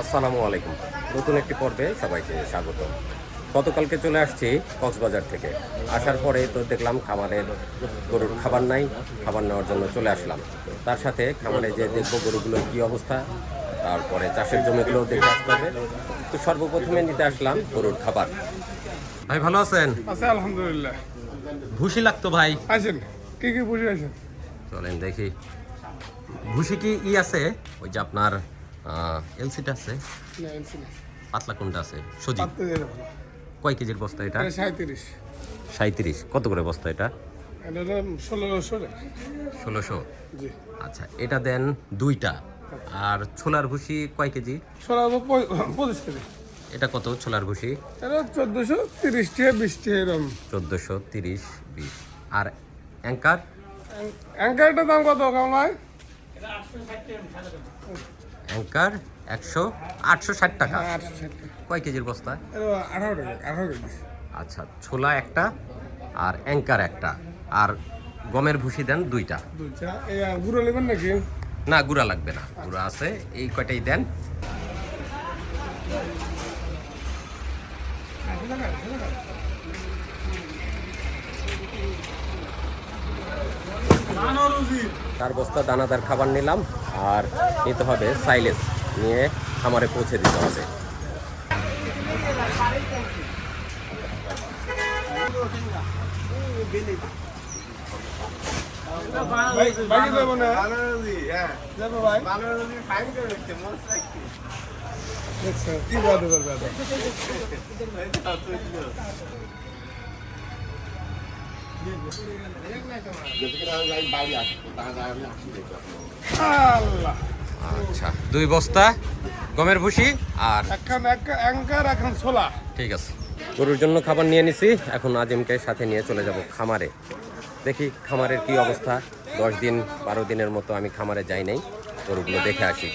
আসসালামু আলাইকুম। নতুন একটি পর্বে সবাইকে স্বাগত। গতকালকে চলে আসছি কক্সবাজার থেকে। আসার পরে তো দেখলাম খামারের গরুর খাবার নাই খাবার নেওয়ার জন্য চলে আসলাম। তার সাথে খামারে যে দেখব গরুগুলোর কী অবস্থা তারপরে চাষের জমিগুলোও দেখে আসতে হবে। তো সর্বপ্রথমে নিতে আসলাম গরুর খাবার। ভাই ভালো আছেন? আছে আলহামদুলিল্লাহ। ভুসি লাগতো ভাই? আছেন কি কি বুঝে আছেন চলেন দেখি। ভুসি কি ই আছে? ওই যে আপনার এলসিটা আছে? না এনসি না। পাতলা কোনটা আছে? সজি কয় কেজির বস্তা এটা? সাঁত্রিশ সাঁত্রিশ কত করে বস্তা এটা? ষোলোশো ষোলোশো। জি। আচ্ছা এটা দেন দুইটা। আর ছোলার ভুসি কয় কেজি? ষোলো পঁচিশ কেজি। এটা কত ছোলার ভুসি? চোদ্দোশো তিরিশ টাকা বিশ টাকা এরকম চোদ্দোশো তিরিশ বিশ। আর অ্যাঙ্কার? অ্যাঙ্কারটার দাম কত কামাই অ্যাঙ্কার একশো আটশো ষাট টাকা। হ্যাঁ ষাট টাকা। কয় কেজির বস্তা? আচ্ছা ছোলা একটা আর অ্যাঙ্কার একটা। আর গমের ভুসি দেন দুইটা। দুইটা। গুঁড়ো নেবেন নাকি? না গুড়া লাগবে না। গুড়া আছে এই কয়টাই দেন। চার বস্তা, দানাদার খাবার নিলাম আর নিতে হবে সাইলেস নিয়ে খামারে পৌঁছে দিতে হবে। কি আচ্ছা দুই বস্তা গমের ভুসি আর ছোলা। ঠিক আছে। গরুর জন্য খাবার নিয়ে নিছি এখন আজিমকে সাথে নিয়ে চলে যাব খামারে। দেখি খামারের কি অবস্থা। দশ দিন বারো দিনের মতো আমি খামারে যাই নাই গরুগুলো দেখে আসি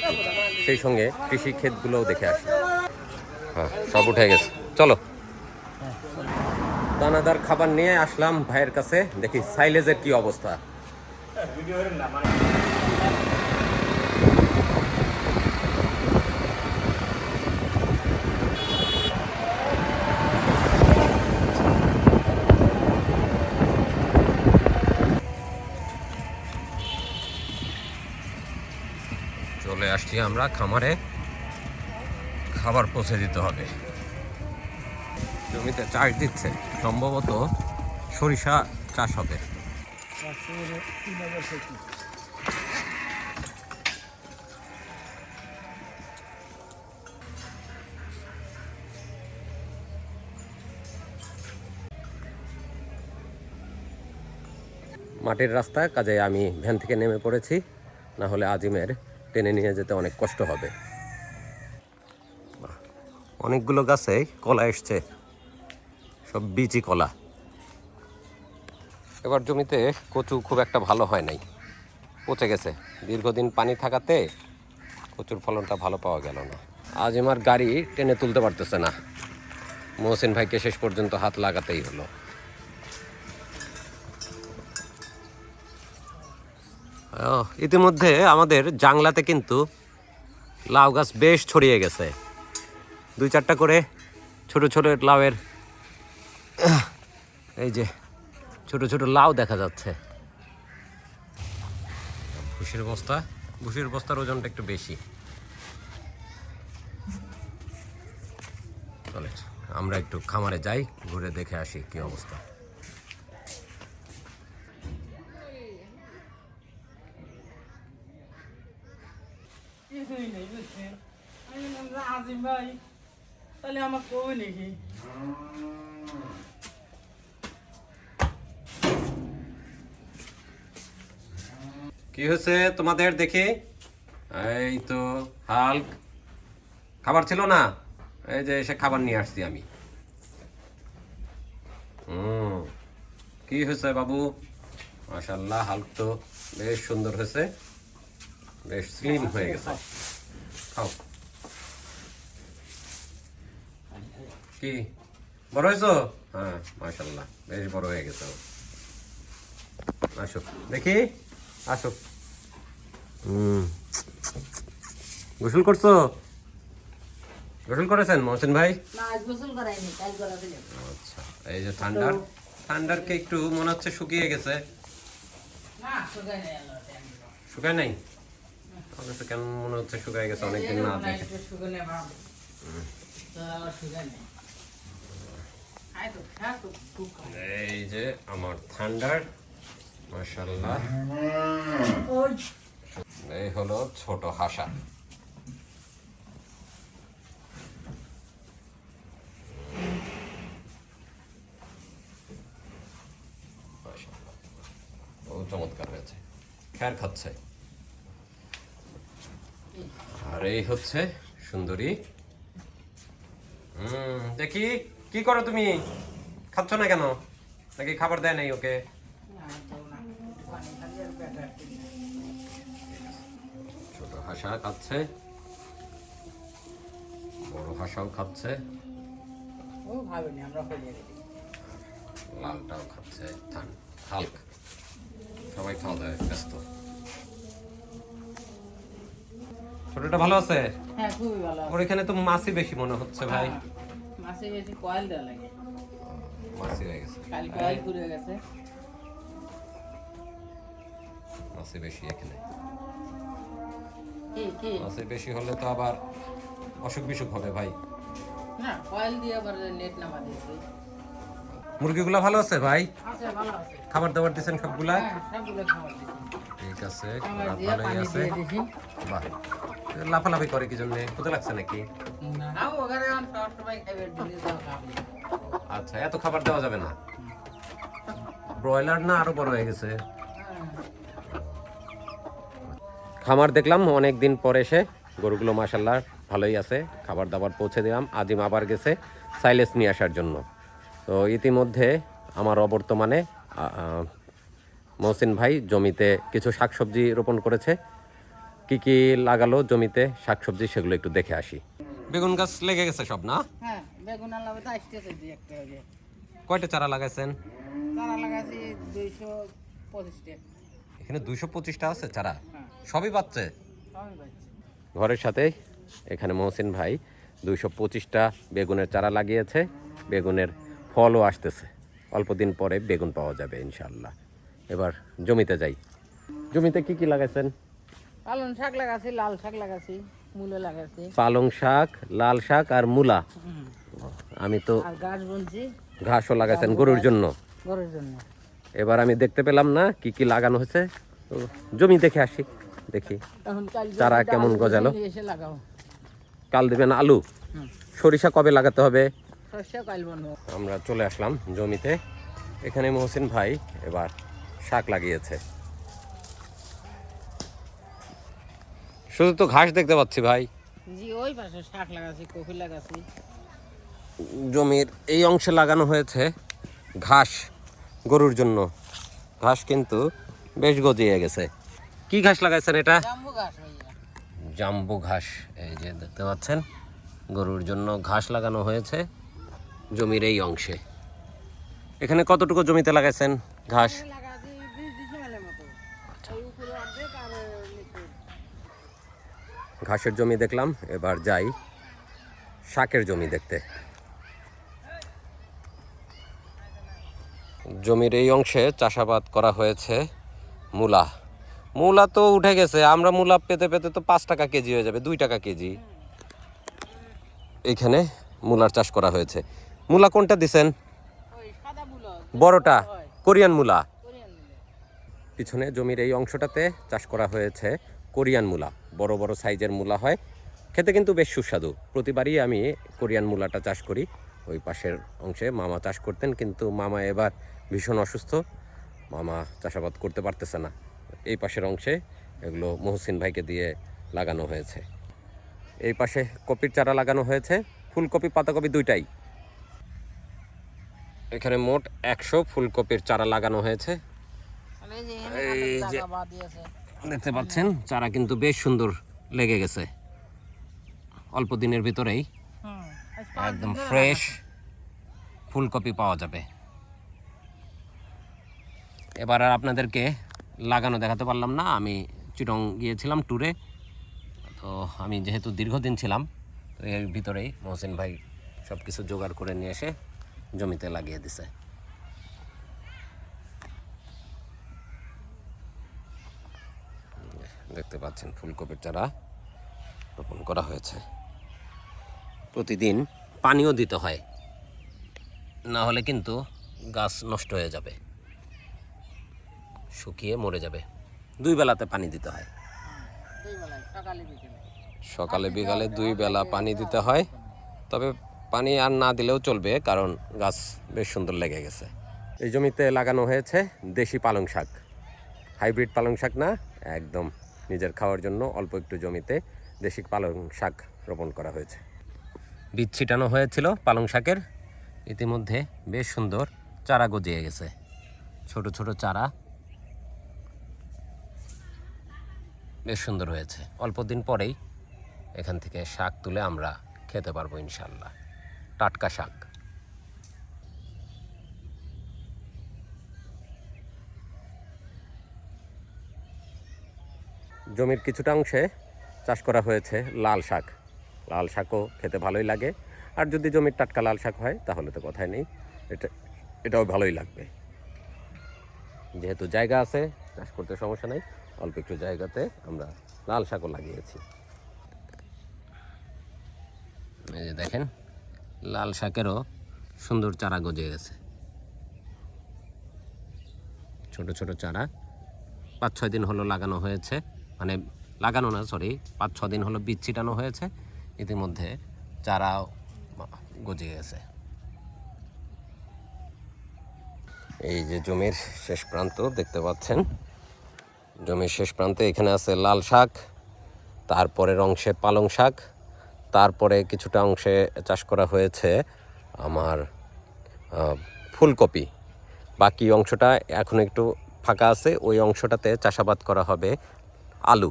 সেই সঙ্গে কৃষি ক্ষেতগুলোও দেখে আসি। হ্যাঁ সব উঠে গেছে। দানাদার খাবার নিয়ে আসলাম ভাইয়ের কাছে। দেখি সাইলেজের কি অবস্থা। চলে আসছি আমরা খামারে। খাবার পৌঁছে দিতে হবে। জমিতে চাষ দিচ্ছে, সম্ভবত সরিষা চাষ হবে। মাটির রাস্তা কাজে আমি ভ্যান থেকে নেমে পড়েছি, না হলে আজিমের টেনে নিয়ে যেতে অনেক কষ্ট হবে। অনেকগুলো গাছে কলা এসছে। সব বিচি কলা। এবার জমিতে কচু খুব একটা ভালো হয় নাই। পচে গেছে। দীর্ঘদিন পানি থাকাতে কচুর ফলনটা ভালো পাওয়া গেল না। আজ আমার গাড়ি টেনে তুলতে পারতেছে না। মহসিন ভাইকে শেষ পর্যন্ত হাত লাগাতেই হলো। ইতিমধ্যে আমাদের জাংলাতে কিন্তু লাউ গাছ বেশ ছড়িয়ে গেছে। দুই চারটা করে ছোট ছোট লাউয়ের এই যে, ছোট ছোট লাউ দেখা যাচ্ছে। ভুসির বস্তা ভুসির বস্তার ওজনটা একটু বেশি। আমরা একটু খামারে যাই, ঘুরে দেখে আসি কি অবস্থা। আজিম ভাই, তাহলে আমার কবে নাকি কি হয়েছে তোমাদের দেখি? এই তো, হাল্ক। খাবার ছিল না? এই যে এসে খাবার নিয়ে আসছি আমি। হুম। কি হয়েছে বাবু? মাশাল্লাহ হাল্ক তো বেশ সুন্দর হয়েছে। বেশ স্লিম হয়ে গেছে। খাও। কি? বড় হয়েছো? হ্যাঁ মাশাল্লাহ বেশ বড় হয়ে গেছে আসো, দেখি। আসো। হুম। গোসল করছ? গোসল করেছেন মহসেন ভাই? না আজ গোসল করাইনি কাল করাতে যাব আচ্ছা এই যে ঠান্ডার ঠান্ডারকে একটু মনে হচ্ছে শুকিয়ে গেছে। শুকায় নাই আমার কাছে কেমন মনে হচ্ছে শুকায় গেছে অনেকদিন না দেখে। তো তো তো এই যে আমার ঠান্ডার এই হলো ছোট হাসা চমৎকার হয়েছে। খ্যার খাচ্ছে। আর এই হচ্ছে সুন্দরী। হুম, দেখি, কি করো তুমি? খাচ্ছ না কেন? নাকি খাবার দেয় নাই ওকে? হাসা খাচ্ছে বড় হাসাও খাচ্ছে ও ভাবিনি আমরা হয়ে গেছি লালটাও খাচ্ছে হালক। সবাই খাওয়া দাওয়ায় ব্যস্ত। ছোটটা ভালো আছে? হ্যাঁ খুবই ভালো ওর এখানে তো মাছই বেশি মনে হচ্ছে ভাই। হ্যাঁ, বেশি কয়েল দেওয়া লাগে। মাছই হয়ে গেছে। কাল কয়েল ঘুরে গেছে। মাছই বেশি এখানে। বেশি হলে তো আবার অসুখ বিসুখ হবে ভাই। না কয়েল দিয়ে আবার নেট নামা দিয়েছে মুরগিগুলো ভালো আছে ভাই? আছে ভালো আছে। খাবার দাবার দিচ্ছেন সবগুলা? হ্যাঁ ঠিক আছে ভালোই আছে। বাহ। লাফালাফি করে কি জন্য? ক্ষুদে লাগছে নাকি? আচ্ছা এত খাবার দেওয়া যাবে না। ব্রয়লার না আরও বড় হয়ে গেছে? খামার দেখলাম অনেক দিন পর এসে গরুগুলো মাসাল্লাহ ভালোই আছে খাবার দাবার পৌঁছে দিলাম আজিম আবার গেছে সাইলেস নিয়ে আসার জন্য। তো ইতিমধ্যে আমার অবর্তমানে মহসিন ভাই জমিতে কিছু শাকসবজি রোপণ করেছে। কি কি লাগালো জমিতে শাকসবজি সেগুলো একটু দেখে আসি। বেগুন গাছ লেগে গেছে সব না? হ্যাঁ বেগুন আলাদা তো আসতেছে দুই একটা কয়টা চারা লাগাইছেন? চারা লাগাছি দুইশো পঁচিশটা। এখানে দুইশো পঁচিশটা আছে চারা? হ্যাঁ। সবই বাচ্চে? সবই পাচ্ছি ঘরের সাথে এখানে মহসিন ভাই দুইশো পঁচিশটা বেগুনের চারা লাগিয়েছে। বেগুনের ফলও আসতেছে। অল্প দিন পরে বেগুন পাওয়া যাবে ইনশাল্লাহ এবার জমিতে যাই। জমিতে কি কি লাগাইছেন? পালন শাক লাগাছি লাল শাক লাগাছি মূলো লাগাছি। পালং শাক লাল শাক আর মূলা। আমি তো আর গাছ বুনছি। ঘাসও লাগাইছেন গরুর জন্য। গরুর জন্য। এবার আমি দেখতে পেলাম না কি কি লাগানো হয়েছে। জমি দেখে আসি দেখি চারা কেমন গজালো? কাল দেবেন আলু? সরিষা কবে লাগাতে হবে? আমরা চলে আসলাম জমিতে। এখানে মহসিন ভাই এবার শাক লাগিয়েছে। শুধু তো ঘাস দেখতে পাচ্ছি ভাই। জি ওই পাশে শাক লাগাছি কফি লাগাছি জমির এই অংশে লাগানো হয়েছে ঘাস। গরুর জন্য। ঘাস কিন্তু বেশ গজিয়ে গেছে। কি ঘাস লাগাইছেন এটা? জাম্বু ঘাস এই যে দেখতে পাচ্ছেন গরুর জন্য ঘাস লাগানো হয়েছে জমির এই অংশে। এখানে কতটুকু জমিতে লাগাইছেন ঘাস? নিচে। ঘাসের জমি দেখলাম এবার যাই শাকের জমি দেখতে। জমির এই অংশে চাষাবাদ করা হয়েছে মূলা। মূলা তো উঠে গেছে আমরা মূলা পেতে পেতে তো পাঁচ টাকা কেজি হয়ে যাবে দুই টাকা কেজি। এখানে মূলার চাষ করা হয়েছে। মূলা কোনটা দিছেন? বড়টা? কোরিয়ান মূলা। পিছনে জমির এই অংশটাতে চাষ করা হয়েছে কোরিয়ান মূলা। বড় বড় সাইজের মূলা হয়। খেতে কিন্তু বেশ সুস্বাদু। প্রতিবারই আমি কোরিয়ান মূলাটা চাষ করি। ওই পাশের অংশে মামা চাষ করতেন কিন্তু মামা এবার ভীষণ অসুস্থ। মামা চাষাবাদ করতে পারতেছে না। এই পাশের অংশে এগুলো মহসিন ভাইকে দিয়ে লাগানো হয়েছে। এই পাশে কপির চারা লাগানো হয়েছে। ফুলকপি পাতাকপি দুইটাই। এখানে মোট একশো ফুলকপির চারা লাগানো হয়েছে। এই যে দেখতে পাচ্ছেন চারা কিন্তু বেশ সুন্দর লেগে গেছে। অল্প দিনের ভিতরেই একদম ফ্রেশ ফুলকপি পাওয়া যাবে। এবার আর আপনাদেরকে লাগানো দেখাতে পারলাম না। আমি চিটং গিয়েছিলাম ট্যুরে তো আমি যেহেতু দীর্ঘদিন ছিলাম, তো এর ভিতরেই মহসিন ভাই সব কিছু জোগাড় করে নিয়ে এসে জমিতে লাগিয়ে দিছে। দেখতে পাচ্ছেন ফুলকপির চারা রোপণ করা হয়েছে। প্রতিদিন পানিও দিতে হয়, না হলে কিন্তু গাছ নষ্ট হয়ে যাবে। শুকিয়ে মরে যাবে। দুই বেলাতে পানি দিতে হয়। সকালে বিকালে দুই বেলা পানি দিতে হয়। তবে পানি আর না দিলেও চলবে, কারণ গাছ বেশ সুন্দর লেগে গেছে। এই জমিতে লাগানো হয়েছে দেশি পালং শাক। হাইব্রিড পালং শাক না, একদম নিজের খাওয়ার জন্য অল্প একটু জমিতে দেশি পালং শাক রোপণ করা হয়েছে। বীজ ছিটানো হয়েছিল পালং শাকের। ইতিমধ্যে বেশ সুন্দর চারা গজিয়ে গেছে। ছোট ছোট চারা বেশ সুন্দর হয়েছে। অল্প দিন পরেই এখান থেকে শাক তুলে আমরা খেতে পারব ইনশাল্লাহ টাটকা শাক। জমির কিছুটা অংশে চাষ করা হয়েছে লাল শাক। লাল শাকও খেতে ভালোই লাগে। আর যদি জমির টাটকা লাল শাক হয়, তাহলে তো কথাই নেই। এটা, এটাও ভালোই লাগবে। যেহেতু জায়গা আছে, চাষ করতে সমস্যা নেই। অল্প একটু জায়গাতে আমরা লাল শাকও লাগিয়েছি। এই যে দেখেন, লাল শাকেরও সুন্দর চারা গজে গেছে। ছোট ছোট চারা, পাঁচ ছয় দিন হলো লাগানো হয়েছে। মানে লাগানো না সরি পাঁচ ছ দিন হলো বীজ ছিটানো হয়েছে। ইতিমধ্যে চারাও গজে গেছে। এই যে জমির শেষ প্রান্ত দেখতে পাচ্ছেন জমির শেষ প্রান্তে এখানে আছে লাল শাক, তারপরের অংশে পালং শাক, তারপরে কিছুটা অংশে চাষ করা হয়েছে আমার ফুলকপি। বাকি অংশটা এখন একটু ফাঁকা আছে, ওই অংশটাতে চাষাবাদ করা হবে আলু।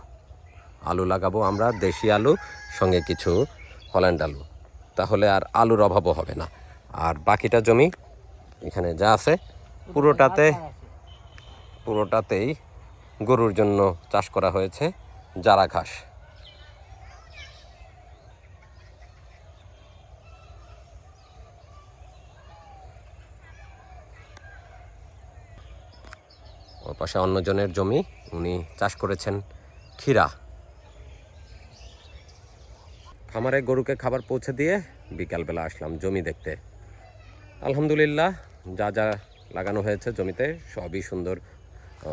আলু লাগাবো আমরা, দেশি আলু, সঙ্গে কিছু হল্যান্ড আলু। তাহলে আর আলুর অভাবও হবে না। আর বাকিটা জমি এখানে যা আছে, পুরোটাতে, পুরোটাতেই গরুর জন্য চাষ করা হয়েছে জারা ঘাস। ওর পাশে অন্যজনের জমি, উনি চাষ করেছেন ক্ষীরা। খামারে গরুকে খাবার পৌঁছে দিয়ে বিকালবেলা আসলাম জমি দেখতে। আলহামদুলিল্লাহ, যা যা লাগানো হয়েছে জমিতে সবই সুন্দর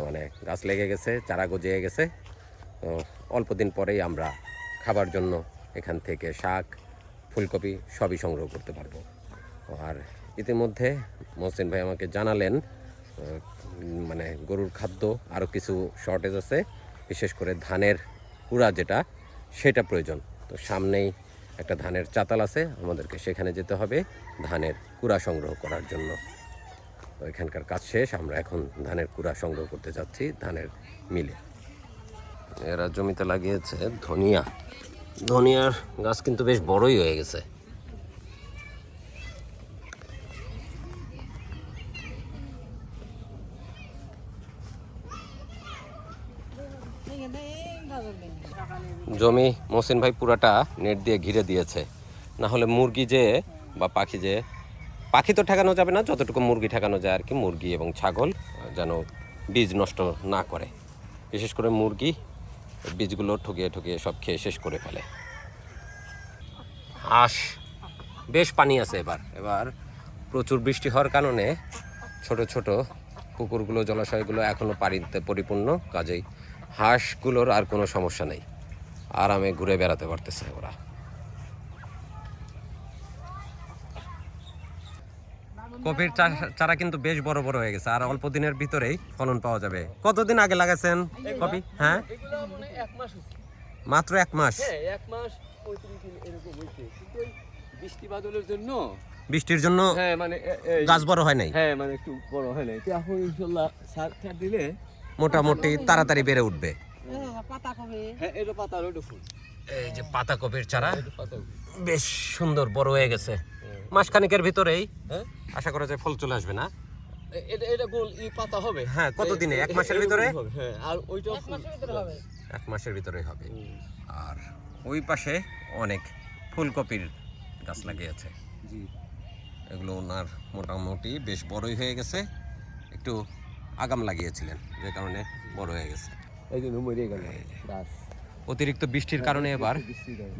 মানে গাছ লেগে গেছে, চারা গজিয়ে গেছে। অল্প দিন পরেই আমরা খাবার জন্য এখান থেকে শাক, ফুলকপি সবই সংগ্রহ করতে পারব। আর ইতিমধ্যে মহসিন ভাই আমাকে জানালেন মানে গরুর খাদ্য আরও কিছু শর্টেজ আছে, বিশেষ করে ধানের কুড়া যেটা, সেটা প্রয়োজন। তো সামনেই একটা ধানের চাতাল আছে, আমাদেরকে সেখানে যেতে হবে, ধানের কুড়া সংগ্রহ করার জন্য। এখানকার কাজ শেষ, আমরা এখন ধানের কুড়া সংগ্রহ করতে যাচ্ছি ধানের মিলে। এরা জমিতে লাগিয়েছে ধনিয়া। ধনিয়ার গাছ কিন্তু বেশ বড়ই হয়ে গেছে। জমি মহসিন ভাই পুরাটা নেট দিয়ে ঘিরে দিয়েছে। না হলে মুরগি যে বা পাখি যে পাখি তো ঠেকানো যাবে না, যতটুকু মুরগি ঠেকানো যায় আর কি, মুরগি এবং ছাগল যেন বীজ নষ্ট না করে। বিশেষ করে মুরগি, বীজগুলো ঠুকিয়ে ঠুকিয়ে সব খেয়ে শেষ করে ফেলে। হাঁস বেশ পানি আছে এবার। এবার প্রচুর বৃষ্টি হওয়ার কারণে ছোট ছোট পুকুরগুলো, জলাশয়গুলো এখনও পানিতে পরিপূর্ণ, কাজেই হাঁসগুলোর আর কোনো সমস্যা নেই। আরামে ঘুরে বেড়াতে পারতেছে ওরা। কপির চারা কিন্তু বেশ বড় বড় হয়ে গেছে, আর অল্প দিনের ভিতরেই ফলন পাওয়া যাবে। কতদিন আগে লাগাইছেন কপি হ্যাঁ? মাত্র এক মাস। বৃষ্টির জন্য গাছ বড় হয় নাই? হ্যাঁ মানে একটু বড় হয় নাই দিলে মোটামুটি তাড়াতাড়ি বেড়ে উঠবে। এই যে পাতা কপির চারা বেশ সুন্দর বড় হয়ে গেছে। মাসখানিকের ভিতরেই হ্যাঁ? আশা করা যায় ফল চলে আসবে না। এটা এটা গোল ই পাতা হবে। হ্যাঁ, কতদিনে? এক মাসের ভিতরে? হ্যাঁ আর ওইটাও ফুল। হবে। এক মাসের ভিতরেই হবে। আর ওই পাশে অনেক ফুলকপির গাছ লাগিয়েছে জি। এগুলো ওনার মোটামুটি বেশ বড়ই হয়ে গেছে। একটু আগাম লাগিয়েছিলেন যে কারণে বড় হয়ে গেছে। এই জন্য মরে গেল গাছ। অতিরিক্ত বৃষ্টির কারণে এবার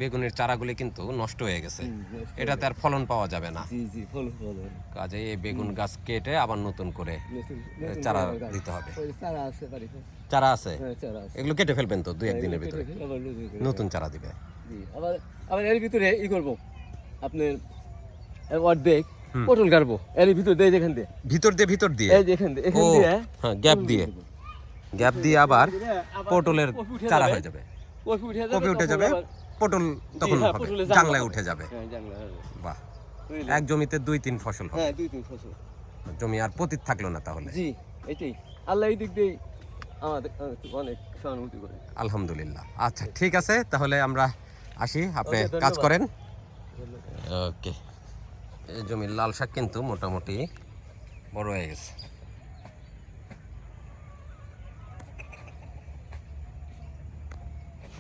বেগুনের চারাগুলি কিন্তু নষ্ট হয়ে গেছে। হয়ে এটাতে আর ফলন পাওয়া যাবে না। কাজে এই বেগুন গাছ কেটে আবার নতুন করে চারা দিতে হবে। চারা আছে হ্যাঁ চারা আছে। এগুলো কেটে ফেলবেন তো দুই একদিনের ভিতরে। নতুন চারা দিবে। আবার আবার এর ভিতরে ই করব। আপনার অর্ধেক পটল কাটবো। এর ভিতর দিয়ে যেখান দিয়ে। ভিতর দিয়ে ভিতর দিয়ে? এই যে দিয়ে এখান দিয়ে। হ্যাঁ গ্যাপ দিয়ে। গ্যাপ দিয়ে আবার পটলের চারা হয়ে যাবে। কপি উঠে যাবে কপি উঠে যাবে পটল তখন হ্যাঁ, হবে জাংলায় উঠে যাবে। হ্যাঁ। বাহ। এক জমিতে দুই তিন ফসল হবে। হ্যাঁ দুই তিন ফসল। জমি আর পতিত থাকল না তাহলে। জি এটাই। আল্লাহ এই দিক দিয়ে আমাদের অনেক সহানুভূতি করে। আলহামদুলিল্লাহ। আচ্ছা ঠিক আছে তাহলে আমরা আসি। আপনি কাজ করেন। ওকে। এই জমির লাল শাক কিন্তু মোটামুটি বড় হয়ে গেছে।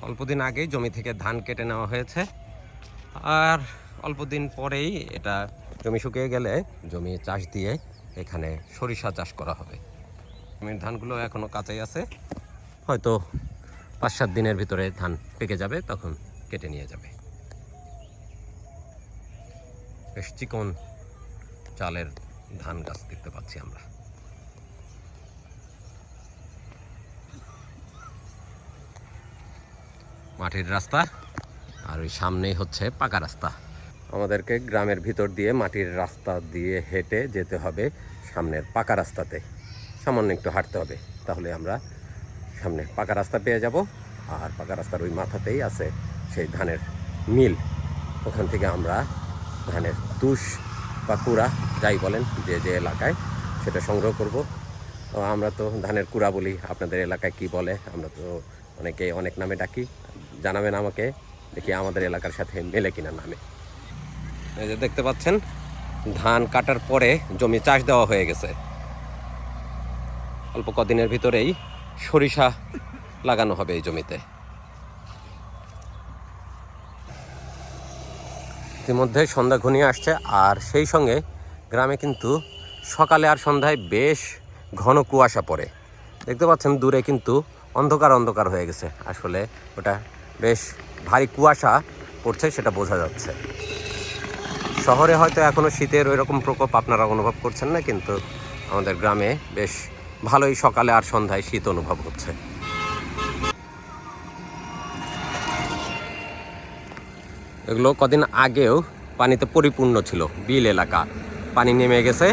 অল্পদিন আগেই জমি থেকে ধান কেটে নেওয়া হয়েছে। আর অল্পদিন পরেই এটা জমি শুকিয়ে গেলে জমি চাষ দিয়ে এখানে সরিষা চাষ করা হবে। জমির ধানগুলো এখনও কাঁচাই আছে। হয়তো পাঁচ সাত দিনের ভিতরে ধান পেকে যাবে, তখন কেটে নিয়ে যাবে। বেশ চিকন চালের ধান গাছ দেখতে পাচ্ছি আমরা। মাটির রাস্তা আর ওই সামনেই হচ্ছে পাকা রাস্তা। আমাদেরকে গ্রামের ভিতর দিয়ে মাটির রাস্তা দিয়ে হেঁটে যেতে হবে সামনের পাকা রাস্তাতে। সামান্য একটু হাঁটতে হবে, তাহলে আমরা সামনে পাকা রাস্তা পেয়ে যাব আর পাকা রাস্তার ওই মাথাতেই আছে সেই ধানের মিল। ওখান থেকে আমরা ধানের তুষ বা কুড়া, যাই বলেন, যে যে এলাকায় সেটা সংগ্রহ করব। আমরা তো ধানের কুড়া বলি, আপনাদের এলাকায় কি বলে? আমরা তো অনেকে অনেক নামে ডাকি। জানাবেন আমাকে দেখি আমাদের এলাকার সাথে মেলে কিনা নামে। এই যে দেখতে পাচ্ছেন, ধান কাটার পরে জমি চাষ দেওয়া হয়ে গেছে। অল্প কদিনের ভিতরেই সরিষা লাগানো হবে এই জমিতে। ইতিমধ্যে সন্ধ্যা ঘনিয়ে আসছে, আর সেই সঙ্গে গ্রামে কিন্তু সকালে আর সন্ধ্যায় বেশ ঘন কুয়াশা পড়ে। দেখতে পাচ্ছেন, দূরে কিন্তু অন্ধকার অন্ধকার হয়ে গেছে। আসলে ওটা বেশ ভারী কুয়াশা পড়ছে, সেটা বোঝা যাচ্ছে। শহরে হয়তো এখনও শীতের ওই রকম প্রকোপ আপনারা অনুভব করছেন না, কিন্তু আমাদের গ্রামে বেশ ভালোই সকালে আর সন্ধ্যায় শীত অনুভব হচ্ছে। এগুলো কদিন আগেও পানিতে পরিপূর্ণ ছিল, বিল এলাকা। পানি নেমে গেছে,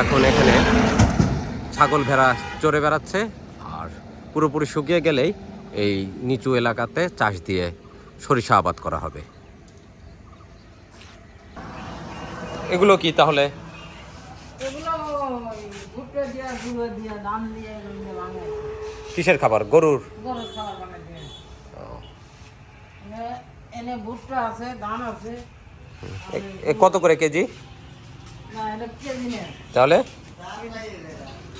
এখন এখানে ছাগল ভেড়া চড়ে বেড়াচ্ছে, আর পুরোপুরি শুকিয়ে গেলেই এই নিচু এলাকাতে চাষ দিয়ে সরিষা আবাদ করা হবে। এগুলো কি তাহলে? কিসের খাবার? গরুর? কত করে কেজি? তাহলে?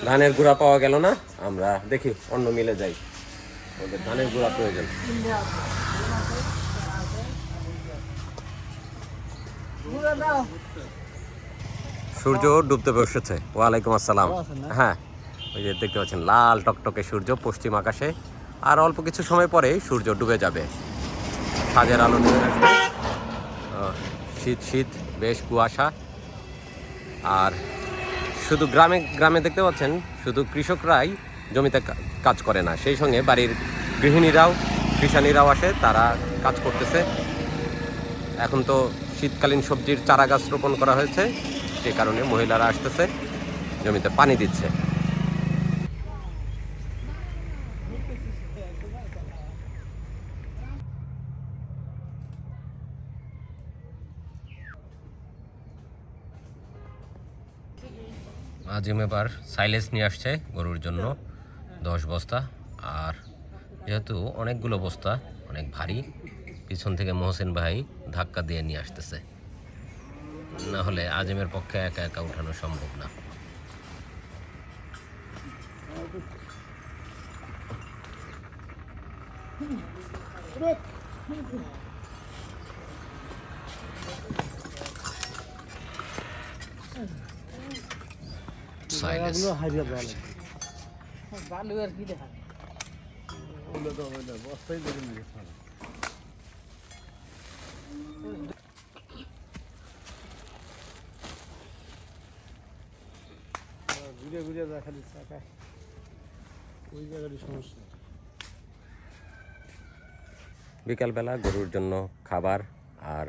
ধানের গুঁড়া পাওয়া গেল না? আমরা দেখি অন্য মিলে যাই। ওদের ধানের গুঁড়া প্রয়োজন। সূর্য ডুবতে বসেছে। ওয়ালাইকুম আসসালাম। হ্যাঁ ওই যে দেখতে পাচ্ছেন, লাল টকটকে সূর্য পশ্চিম আকাশে। আর অল্প কিছু সময় পরে সূর্য ডুবে যাবে। সাজের আলো নেমে আসবে। শীত শীত, বেশ কুয়াশা। আর শুধু গ্রামে গ্রামে দেখতে পাচ্ছেন, শুধু কৃষকরাই জমিতে কাজ করে না। সেই সঙ্গে বাড়ির গৃহিণীরাও কৃষানীরাও আসে, তারা কাজ করতেছে। এখন তো শীতকালীন সবজির চারা গাছ রোপণ করা হয়েছে সে কারণে মহিলারা আসতেছে, জমিতে পানি দিচ্ছে। আজিম এবার সাইলেজ নিয়ে আসছে গরুর জন্য। দশ বস্তা আর যেহেতু অনেকগুলো বস্তা অনেক ভারী পিছন থেকে মোহসেন ভাই ধাক্কা দিয়ে নিয়ে আসতেছে। না হলে আজমের পক্ষে একা একা উঠানো সম্ভব না। সাইলেন্স বালু আর কি দেখা। ওগুলো তো হবে না বস্তাই করে নিয়ে গেছে ঘুরে ঘুরে দেখা দিচ্ছে আকাশ। ওই জায়গারই সমস্যা। বিকালবেলা গরুর জন্য খাবার আর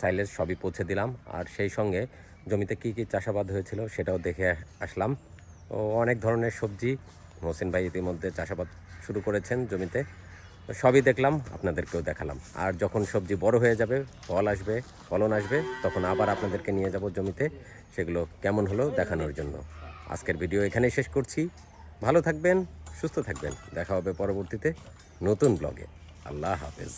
সাইলেজ সবই পৌঁছে দিলাম। আর সেই সঙ্গে জমিতে কী কী চাষাবাদ হয়েছিল সেটাও দেখে আসলাম। অনেক ধরনের সবজি মোহসিন ভাই ইতিমধ্যে চাষাবাদ শুরু করেছেন জমিতে। সবই দেখলাম, আপনাদেরকেও দেখালাম। আর যখন সবজি বড় হয়ে যাবে, ফল আসবে, ফলন আসবে, তখন আবার আপনাদেরকে নিয়ে যাব জমিতে। সেগুলো কেমন হলো দেখানোর জন্য। আজকের ভিডিও এখানেই শেষ করছি। ভালো থাকবেন, সুস্থ থাকবেন। দেখা হবে পরবর্তীতে নতুন ব্লগে আল্লাহ হাফেজ।